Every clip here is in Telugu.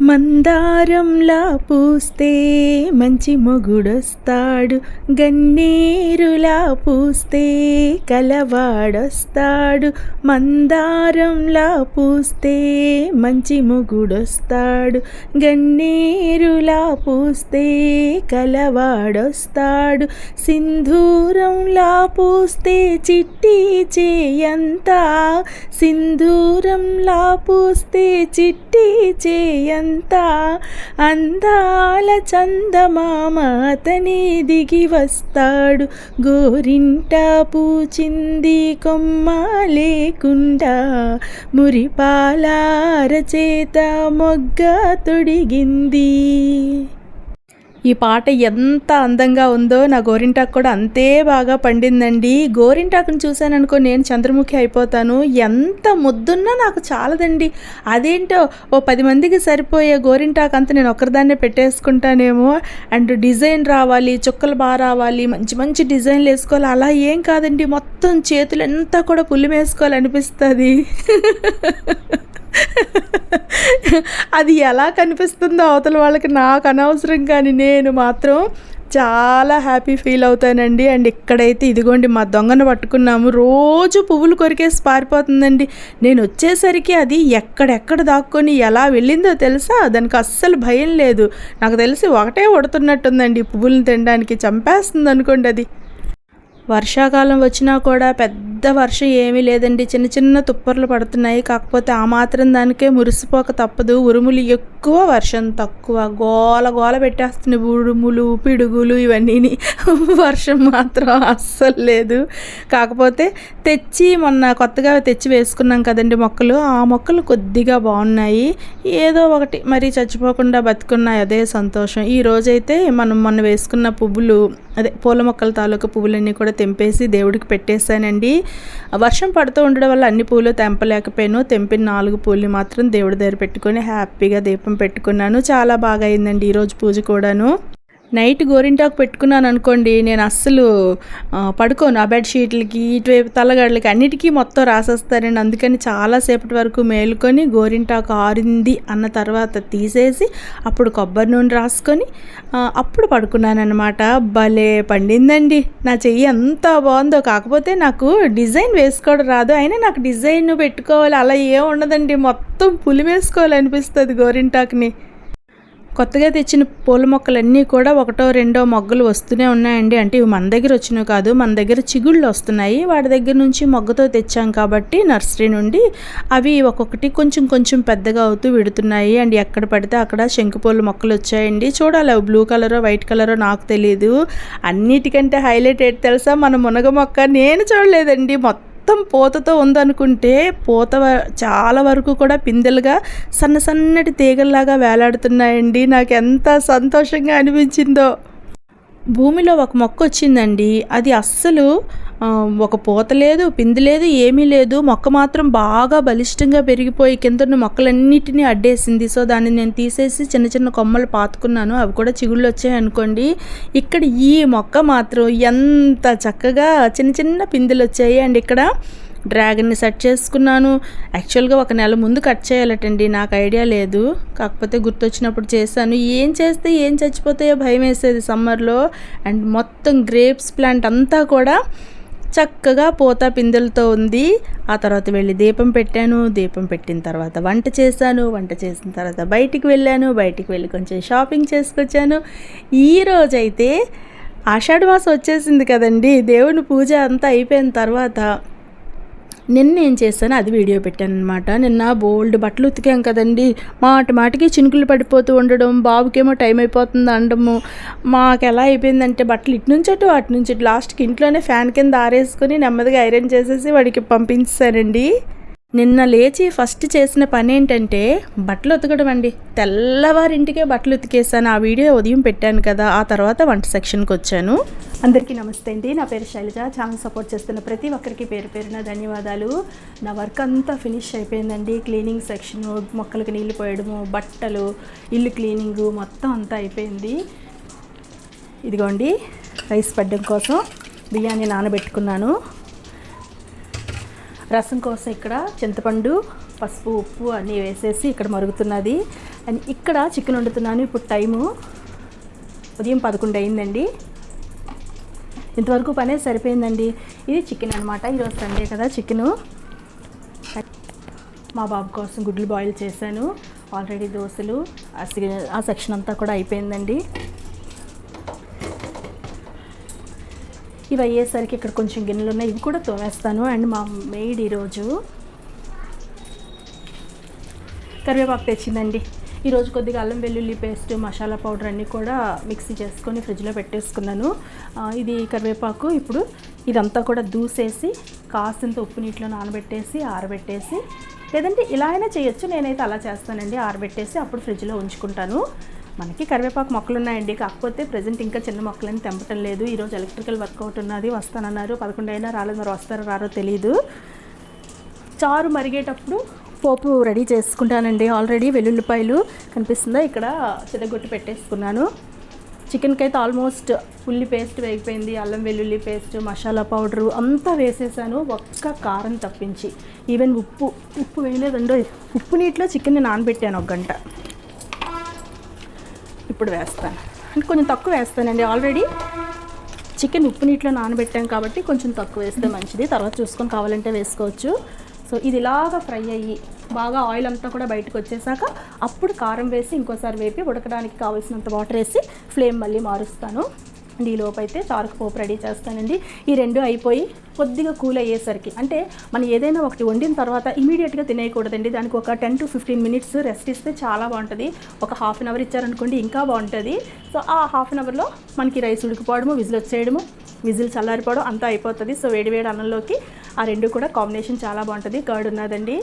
మందారంలా పూస్తే మంచి మొగుడొస్తాడు గన్నేరులా పూస్తే కలవాడొస్తాడు. మందారంలా పూస్తే మంచి మొగుడొస్తాడు గన్నేరులా పూస్తే కలవాడొస్తాడు. సింధూరంలా పూస్తే చిట్టి చేయంతా సింధూరంలా పూస్తే చిట్టి చేయంత. అంతా అందాల చందమామ అతనే దిగి వస్తాడు. గోరింట పూచింది కొమ్మ లేకుండా మురిపాల చేత మొగ్గ తొడిగింది. ఈ పాట ఎంత అందంగా ఉందో నా గోరింటాకు కూడా అంతే బాగా పండిందండి. గోరింటాకుని చూశాననుకో నేను చంద్రముఖి అయిపోతాను. ఎంత ముద్దున్నా నాకు చాలదండి. అదేంటో ఓ పది మందికి సరిపోయే గోరింటాకు అంతా నేను ఒక్కరిదాన్నే పెట్టేసుకుంటానేమో. అండ్ డిజైన్ రావాలి చుక్కలు బాగా రావాలి మంచి మంచి డిజైన్లు వేసుకోవాలి. అలా ఏం కాదండి. మొత్తం చేతులంతా కూడా పుల్లి వేసుకోవాలనిపిస్తుంది అది ఎలా కనిపిస్తుందో అవతల వాళ్ళకి నాకు అనవసరం కానీ నేను మాత్రం చాలా హ్యాపీ ఫీల్ అవుతానండి. అండ్ ఇక్కడైతే ఇదిగోండి మా దొంగను పట్టుకున్నాము. రోజు పువ్వులు కొరికేసి పారిపోతుందండి. నేను వచ్చేసరికి అది ఎక్కడెక్కడ దాక్కొని ఎలా వెళ్ళిందో తెలుసా? దానికి అస్సలు భయం లేదు. నాకు తెలిసి ఒకటే ఉడుతున్నట్టుందండి. ఈ పువ్వులను తినడానికి చంపేస్తుంది అనుకోండి అది. వర్షాకాలం వచ్చినా కూడా పెద్ద వర్షం ఏమీ లేదండి. చిన్న చిన్న తుప్పర్లు పడుతున్నాయి. కాకపోతే ఆ మాత్రం దానికే మురిసిపోక తప్పదు. ఉరుములు ఎక్కువ వర్షం తక్కువ. గోల గోల పెట్టేస్తున్నాయి ఉరుములు పిడుగులు ఇవన్నీ వర్షం మాత్రం అస్సలు లేదు. కాకపోతే తెచ్చి మొన్న కొత్తగా తెచ్చి వేసుకున్నాం కదండి మొక్కలు. ఆ మొక్కలు కొద్దిగా బాగున్నాయి. ఏదో ఒకటి మరీ చచ్చిపోకుండా బతుకున్నాయి. అదే సంతోషం. ఈ రోజైతే మనం మొన్న వేసుకున్న పువ్వులు అదే పూల మొక్కల తాలూకా పువ్వులన్నీ కూడా తెంపేసి దేవుడికి పెట్టేశానండి. వర్షం పడుతూ ఉండడం వల్ల అన్ని పూలు తెంపలేకపోయాను. తెంపిన నాలుగు పూలు మాత్రం దేవుడి దగ్గర పెట్టుకొని హ్యాపీగా దీపం పెట్టుకున్నాను. చాలా బాగా అయిందండి ఈరోజు పూజ కూడాను. నైట్ గోరింటాకు పెట్టుకున్నాను అనుకోండి నేను అస్సలు పడుకోను. ఆ బెడ్షీట్లకి ఇటువైపు తలగడలకి అన్నిటికీ మొత్తం రాసేస్తానండి అందుకని చాలాసేపటి వరకు మేలుకొని గోరింటాకు ఆరింది అన్న తర్వాత తీసేసి అప్పుడు కొబ్బరి నూనె రాసుకొని అప్పుడు పడుకున్నాను అనమాట భలే పండిందండి. నా చెయ్యి ఎంత బాగుందో. కాకపోతే నాకు డిజైన్ వేసుకోవడం రాదు. అయినా నాకు డిజైన్ పెట్టుకోవాలి. అలా ఏం ఉండదండి. మొత్తం పులి వేసుకోవాలనిపిస్తుంది గోరింటాకుని. కొత్తగా తెచ్చిన పూల మొక్కలన్నీ కూడా ఒకటో రెండో మొగ్గలు వస్తూనే ఉన్నాయండి. అంటే ఇవి మన దగ్గర వచ్చినవి కాదు. మన దగ్గర చిగుళ్ళు వస్తున్నాయి. వాడి దగ్గర నుంచి మొగ్గతో తెచ్చాం కాబట్టి నర్సరీ నుండి అవి ఒక్కొక్కటి కొంచెం కొంచెం పెద్దగా అవుతూ విడుతున్నాయి. అండ్ ఎక్కడ పడితే అక్కడ శంకుపూల మొక్కలు వచ్చాయండి. చూడాలి అవి బ్లూ కలరో వైట్ కలరో నాకు తెలియదు అన్నిటికంటే హైలైట్ ఏంటి తెలుసా? మన మునగ మొక్క నేను చూడలేదండి. మొత్తం మొత్తం పూతతో ఉందనుకుంటే పూత చాలా వరకు కూడా పిందెలుగా సన్న సన్నటి తీగల్లాగా వేలాడుతున్నాయండి. నాకు ఎంత సంతోషంగా అనిపించిందో. భూమిలో ఒక మొక్క వచ్చిందండి. అది అస్సలు ఒక పూత లేదు పిండి లేదు ఏమీ లేదు. మొక్క మాత్రం బాగా బలిష్టంగా పెరిగిపోయి కింద మొక్కలన్నిటినీ అడ్డేసింది. సో దాన్ని నేను తీసేసి చిన్న చిన్న కొమ్మలు పాతుకున్నాను. అవి కూడా చిగుళ్ళు వచ్చాయి అనుకోండి. ఇక్కడ ఈ మొక్క మాత్రం ఎంత చక్కగా చిన్న చిన్న పిందెలు వచ్చాయి. అండ్ ఇక్కడ డ్రాగన్ని సెట్ చేసుకున్నాను. యాక్చువల్గా ఒక నెల ముందు కట్ చేయాలటండి. నాకు ఐడియా లేదు. కాకపోతే గుర్తొచ్చినప్పుడు చేశాను. ఏం చేస్తే ఏం చచ్చిపోతాయో భయం వేసేది సమ్మర్లో. అండ్ మొత్తం గ్రేప్స్ ప్లాంట్ అంతా కూడా చక్కగా పూత పిందెలతో ఉంది. ఆ తర్వాత వెళ్ళి దీపం పెట్టాను. దీపం పెట్టిన తర్వాత వంట చేశాను. వంట చేసిన తర్వాత బయటికి వెళ్ళాను. బయటికి వెళ్ళి కొంచెం షాపింగ్ చేసుకొచ్చాను. ఈ రోజైతే ఆషాఢ మాసం వచ్చేసింది కదండి. దేవుని పూజ అంతా అయిపోయిన తర్వాత నిన్న ఏం చేశాను అది వీడియో పెట్టాను అనమాట నిన్న బోల్డ్ బట్టలు ఉతికాం కదండి. మాటి మాటికి చినుకులు పడిపోతూ ఉండడం బాబుకేమో టైం అయిపోతుంది అనడము. మాకు ఎలా అయిపోయిందంటే బట్టలు ఇటు నుంచి అటు అటు నుంచి లాస్ట్కి ఇంట్లోనే ఫ్యాన్ కింద ఆరేసుకొని నెమ్మదిగా ఐరన్ చేసేసి వాడికి పంపించానండి నిన్న లేచి ఫస్ట్ చేసిన పని ఏంటంటే బట్టలు ఉతకడం అండి. తెల్లవారింటికే బట్టలు ఉతికేసాను ఆ వీడియో ఉదయం పెట్టాను కదా ఆ తర్వాత వంట సెక్షన్కి వచ్చాను. అందరికీ నమస్తే అండి. నా పేరు శైలజ. ఛానల్ సపోర్ట్ చేస్తున్న ప్రతి ఒక్కరికి పేరు పేరున ధన్యవాదాలు. నా వర్క్ అంతా ఫినిష్ అయిపోయిందండి. క్లీనింగ్ సెక్షన్ మొక్కలకు నీళ్ళు పోయడము బట్టలు ఇల్లు క్లీనింగు మొత్తం అంతా అయిపోయింది. ఇదిగోండి రైస్ పడ్డం కోసం బియ్యాన్ని నానబెట్టుకున్నాను. రసం కోసం ఇక్కడ చింతపండు పసుపు ఉప్పు అన్నీ వేసేసి ఇక్కడ మరుగుతున్నది. అండ్ ఇక్కడ చికెన్ వండుతున్నాను. ఇప్పుడు టైము ఉదయం పదకొండు అయిందండి. ఇంతవరకు పనే సరిపోయిందండి. ఇది చికెన్ అనమాట ఈరోజు సండే కదా చికెను. మా బాబు కోసం గుడ్లు బాయిల్ చేశాను. ఆల్రెడీ దోశలు ఆ ఆ సెక్షన్ అంతా కూడా అయిపోయిందండి. ఇవి అయ్యేసరికి ఇక్కడ కొంచెం గిన్నెలు ఉన్నాయి. ఇవి కూడా తోమేస్తాను. అండ్ మా మెయిడ్ ఈరోజు కరివేపాకు తెచ్చిందండి. ఈరోజు కొద్దిగా అల్లం వెల్లుల్లి పేస్ట్ మసాలా పౌడర్ అన్నీ కూడా మిక్సీ చేసుకొని ఫ్రిడ్జ్లో పెట్టేసుకున్నాను. ఇది కరివేపాకు. ఇప్పుడు ఇదంతా కూడా దూసేసి కాసింత ఉప్పు నీటిలో నానబెట్టేసి ఆరబెట్టేసి లేదంటే ఇలా అయినా చేయొచ్చు. నేనైతే అలా చేస్తానండి. ఆరబెట్టేసి అప్పుడు ఫ్రిడ్జ్లో ఉంచుకుంటాను. మనకి కరివేపాకు మొక్కలు ఉన్నాయండి కాకపోతే ప్రజెంట్ ఇంకా చిన్న మొక్కలని తెంపటం లేదు. ఈరోజు ఎలక్ట్రికల్ వర్కౌట్ ఉన్నది. వస్తానన్నారు. పదకొండు అయినా రాలేదు. మరి వస్తారో రారో తెలియదు చారు మరిగేటప్పుడు పోపు రెడీ చేసుకుంటానండి. ఆల్రెడీ వెల్లుల్లిపాయలు కనిపిస్తుందా? ఇక్కడ చిన్నగొట్టు పెట్టేసుకున్నాను. చికెన్కి అయితే ఆల్మోస్ట్ ఉల్లి పేస్ట్ వేగిపోయింది. అల్లం వెల్లుల్లి పేస్ట్ మసాలా పౌడరు అంతా వేసేసాను. ఒక్క కారం తప్పించి. ఈవెన్ ఉప్పు ఉప్పు వేయలేదండో ఉప్పు నీటిలో చికెన్ని నానబెట్టాను ఒక గంట. ఇప్పుడు వేస్తాను. అంటే కొంచెం తక్కువ వేస్తానండి. ఆల్రెడీ చికెన్ ఉప్పు నీటిలో నానబెట్టాం కాబట్టి కొంచెం తక్కువ వేస్తే మంచిది. తర్వాత చూసుకొని కావాలంటే వేసుకోవచ్చు. సో ఇది ఇలాగా ఫ్రై అయ్యి బాగా ఆయిల్ అంతా కూడా బయటకు వచ్చేసాక అప్పుడు కారం వేసి ఇంకోసారి వేపి ఉడకడానికి కావాల్సినంత వాటర్ వేసి ఫ్లేమ్ మళ్ళీ మారుస్తాను. అండ్ ఈ అయితే చారుకు పోపు రెడీ చేస్తానండి. ఈ రెండు అయిపోయి కొద్దిగా కూల్ అయ్యేసరికి అంటే మనం ఏదైనా ఒకటి వండిన తర్వాత ఇమీడియట్గా తినేయకూడదండి. దానికి ఒక ten to fifteen minutes rest ఇస్తే చాలా బాగుంటుంది. ఒక హాఫ్ అన్ అవర్ ఇచ్చారనుకోండి ఇంకా బాగుంటుంది. సో ఆ హాఫ్ అన్ అవర్లో మనకి రైస్ ఉడికిపోవడము విజిల్ వచ్చేయడము విజిల్ చల్లారిపోవడం అంతా అయిపోతుంది. సో వేడి వేడి అన్నంలోకి ఆ రెండు కూడా కాంబినేషన్ చాలా బాగుంటుంది. కర్డ్ ఉన్నదండి.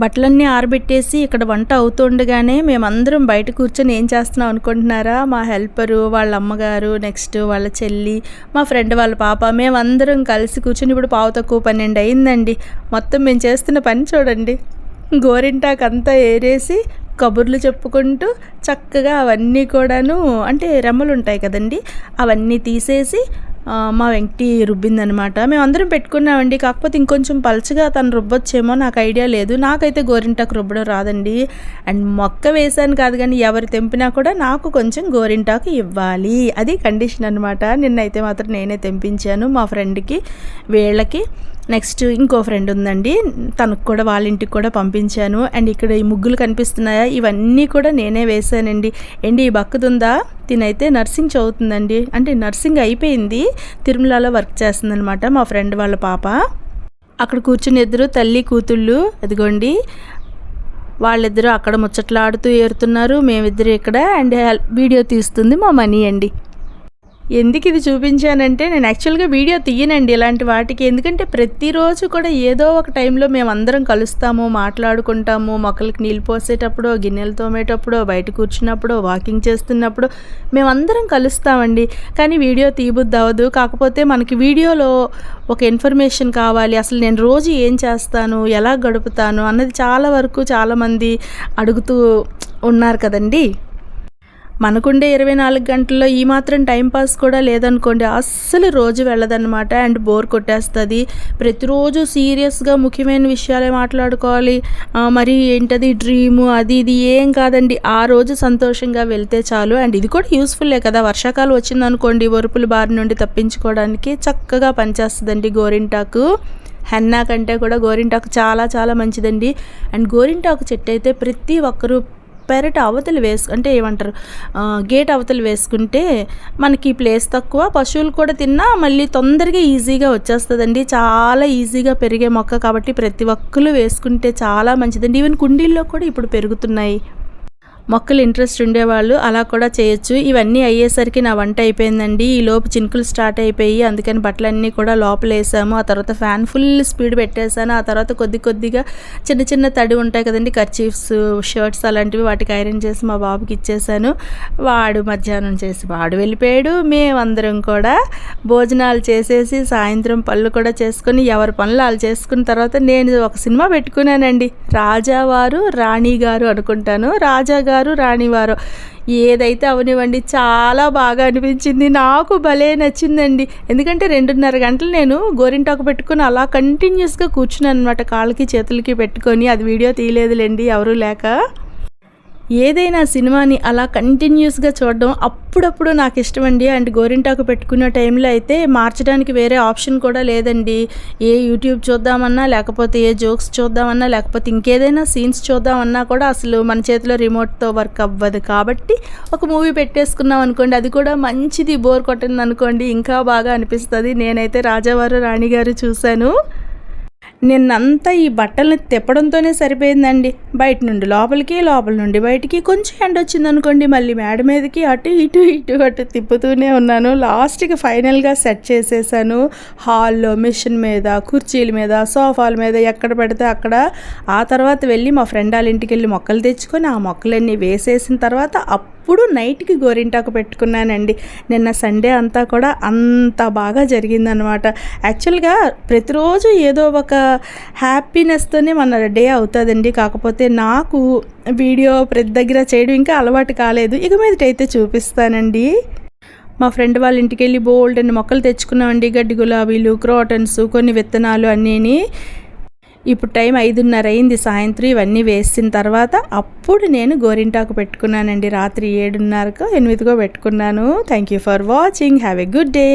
బట్టలన్నీ ఆరబెట్టేసి ఇక్కడ వంట అవుతుండగానే మేమందరం బయట కూర్చొని ఏం చేస్తున్నాం అనుకుంటున్నారా? మా హెల్పరు వాళ్ళ అమ్మగారు నెక్స్ట్ వాళ్ళ చెల్లి మా ఫ్రెండ్ వాళ్ళ పాప మేమందరం కలిసి కూర్చొని ఇప్పుడు పావు తక్కువ పన్నెండు అయిందండి. మొత్తం మేము చేస్తున్న పని చూడండి. గోరింటాకంతా ఏరేసి కబుర్లు చెప్పుకుంటూ చక్కగా అవన్నీ కూడాను అంటే రెమ్మలు ఉంటాయి కదండి. అవన్నీ తీసేసి మా వెంకటి రుబ్బిందనమాట. మేమందరం పెట్టుకున్నామండి. కాకపోతే ఇంకొంచెం పలచగా తను రుబ్బొచ్చేమో నాకు ఐడియా లేదు. నాకైతే గోరింటాకు రుబ్బడం రాదండి. అండ్ మొక్క వేసాను కాదు కానీ ఎవరు తెంపినా కూడా నాకు కొంచెం గోరింటాకు ఇవ్వాలి. అది కండిషన్ అనమాట. నిన్నైతే మాత్రం నేనే తెంపించాను మా ఫ్రెండ్కి వీళ్ళకి. నెక్స్ట్ ఇంకో ఫ్రెండ్ ఉందండి. తనకు కూడా వాళ్ళ ఇంటికి కూడా పంపించాను. అండ్ ఇక్కడ ఈ ముగ్గులు కనిపిస్తున్నాయా? ఇవన్నీ కూడా నేనే వేశానండి. అండి ఈ బక్కదుందా? తినైతే నర్సింగ్ చదువుతుందండి. అంటే నర్సింగ్ అయిపోయింది. తిరుమలలో వర్క్ చేస్తుందనమాట మా ఫ్రెండ్ వాళ్ళ పాప. అక్కడ కూర్చుని ఇద్దరు తల్లి కూతుళ్ళు అదిగోండి. వాళ్ళిద్దరూ అక్కడ ముచ్చట్లాడుతూ ఏరుతున్నారు. మేమిద్దరు ఇక్కడ. అండ్ వీడియో తీస్తుంది మా మనీ అండి. ఎందుకు ఇది చూపించానంటే నేను యాక్చువల్గా వీడియో తీయనండి ఇలాంటి వాటికి. ఎందుకంటే ప్రతిరోజు కూడా ఏదో ఒక టైంలో మేము అందరం కలుస్తాము మాట్లాడుకుంటాము మొక్కలకి నీళ్ళు పోసేటప్పుడు గిన్నెలు తోమేటప్పుడు బయట కూర్చున్నప్పుడు వాకింగ్ చేస్తున్నప్పుడు మేమందరం కలుస్తామండి. కానీ వీడియో తీయబుద్ది అవ్వదు కాకపోతే మనకి వీడియోలో ఒక ఇన్ఫర్మేషన్ కావాలి. అసలు నేను రోజు ఏం చేస్తాను ఎలా గడుపుతాను అన్నది చాలా వరకు చాలామంది అడుగుతూ ఉన్నారు కదండి. మనకుండే ఇరవై నాలుగు గంటల్లో ఈ మాత్రం టైంపాస్ కూడా లేదనుకోండి అస్సలు రోజు వెళ్ళదన్నమాట. అండ్ బోర్ కొట్టేస్తుంది. ప్రతిరోజు సీరియస్గా ముఖ్యమైన విషయాలే మాట్లాడుకోవాలి. మరి ఏంటది డ్రీము? అది ఇది ఏం కాదండి. ఆ రోజు సంతోషంగా వెళ్తే చాలు. అండ్ ఇది కూడా యూస్ఫుల్లే కదా. వర్షాకాలం వచ్చిందనుకోండి ఒరుపుల బారి నుండి తప్పించుకోవడానికి చక్కగా పనిచేస్తుందండి గోరింటాకు. హెన్నా కంటే కూడా గోరింటాకు చాలా చాలా మంచిదండి. అండ్ గోరింటాకు చెట్టు అయితే ప్రతి ఒక్కరూ పెరట అవతలు వేసు అంటే ఏమంటారు గేట్ అవతలు వేసుకుంటే మనకి ప్లేస్ తక్కువ. పశువులు కూడా తిన్నా మళ్ళీ తొందరగా ఈజీగా వచ్చేస్తుందండి. చాలా ఈజీగా పెరిగే మొక్క కాబట్టి ప్రతి ఒక్కరు వేసుకుంటే చాలా మంచిదండి. ఈవెన్ కుండీల్లో కూడా ఇప్పుడు పెరుగుతున్నాయి. మొక్కలు ఇంట్రెస్ట్ ఉండేవాళ్ళు అలా కూడా చేయొచ్చు. ఇవన్నీ అయ్యేసరికి నా వంట అయిపోయిందండి. ఈ లోపు చినుకులు స్టార్ట్ అయిపోయి అందుకని బట్టలన్నీ కూడా లోపల వేసాము ఆ తర్వాత ఫ్యాన్ ఫుల్ స్పీడ్ పెట్టేశాను. ఆ తర్వాత కొద్ది కొద్దిగా చిన్న చిన్న తడి ఉంటాయి కదండి కర్చీఫ్స్ షర్ట్స్ అలాంటివి వాటికి ఐరన్ చేసి మా బాబుకి ఇచ్చేసాను వాడు మధ్యాహ్నం చేసి వాడు వెళ్ళిపోయాడు. మేమందరం కూడా భోజనాలు చేసేసి సాయంత్రం పనులు కూడా చేసుకొని ఎవరి పనులు వాళ్ళు చేసుకున్న తర్వాత నేను ఒక సినిమా పెట్టుకున్నానండి. రాజావారు రాణి గారు అనుకుంటాను. రాజా గారు రాణివారు. ఏదైతే అవనివ్వండి చాలా బాగా అనిపించింది. నాకు భలే నచ్చిందండి. ఎందుకంటే రెండున్నర గంటలు నేను గోరింటాకు పెట్టుకుని అలా కంటిన్యూస్గా కూర్చున్నాను అనమాట కాళ్ళకి చేతులకి పెట్టుకొని. అది వీడియో తీయలేదులేండి ఎవరూ లేక. ఏదైనా సినిమాని అలా కంటిన్యూస్గా చూడడం అప్పుడప్పుడు నాకు ఇష్టమండి. అండ్ గోరింటాకు పెట్టుకునే టైంలో అయితే మార్చడానికి వేరే ఆప్షన్ కూడా లేదండి. ఏ యూట్యూబ్ చూద్దామన్నా లేకపోతే ఏ జోక్స్ చూద్దామన్నా లేకపోతే ఇంకేదైనా సీన్స్ చూద్దామన్నా కూడా అసలు మన చేతిలో రిమోట్తో వర్క్ అవ్వదు. కాబట్టి ఒక మూవీ పెట్టేసుకున్నాం అనుకోండి అది కూడా మంచిది. బోర్ కొట్టింది అనుకోండి ఇంకా బాగా అనిపిస్తుంది. నేనైతే రాజావారు రాణిగారు చూశాను. నిన్నంతా ఈ బట్టల్ని తిప్పడంతోనే సరిపోయిందండి. బయట నుండి లోపలికి లోపల నుండి బయటికి కొంచెం ఎండ వచ్చింది అనుకోండి మళ్ళీ మేడ మీదకి అటు ఇటు ఇటు అటు తిప్పుతూనే ఉన్నాను. లాస్ట్కి ఫైనల్గా సెట్ చేసేసాను. హాల్లో మిషన్ మీద కుర్చీల మీద సోఫాల మీద ఎక్కడ పెడితే అక్కడ. ఆ తర్వాత వెళ్ళి మా ఫ్రెండ్ వాళ్ళ ఇంటికి వెళ్ళి మొక్కలు తెచ్చుకొని ఆ మొక్కలన్నీ వేసేసిన తర్వాత అప్పుడు నైట్కి గోరింటాకు పెట్టుకున్నానండి. నిన్న సండే అంతా కూడా అంత బాగా జరిగిందనమాట. యాక్చువల్గా ప్రతిరోజు ఏదో ఒక హ్యాపీనెస్తోనే మన డే అవుతుందండి. కాకపోతే నాకు వీడియో ప్రతి దగ్గర చేయడం ఇంకా అలవాటు కాలేదు. ఇక మీదటైతే చూపిస్తానండి. మా ఫ్రెండ్ వాళ్ళ ఇంటికి వెళ్ళి బోల్డ్ అని మొక్కలు తెచ్చుకున్నామండి. గడ్డి గులాబీలు క్రోటన్స్ కొన్ని విత్తనాలు అన్నీని. ఇప్పుడు టైం ఐదున్నర అయింది సాయంత్రం ఇవన్నీ వేసిన తర్వాత అప్పుడు నేను గోరింటాకు పెట్టుకున్నానండి. రాత్రి ఏడున్నరకు ఎనిమిదిగో పెట్టుకున్నాను. Thank you for watching have a good day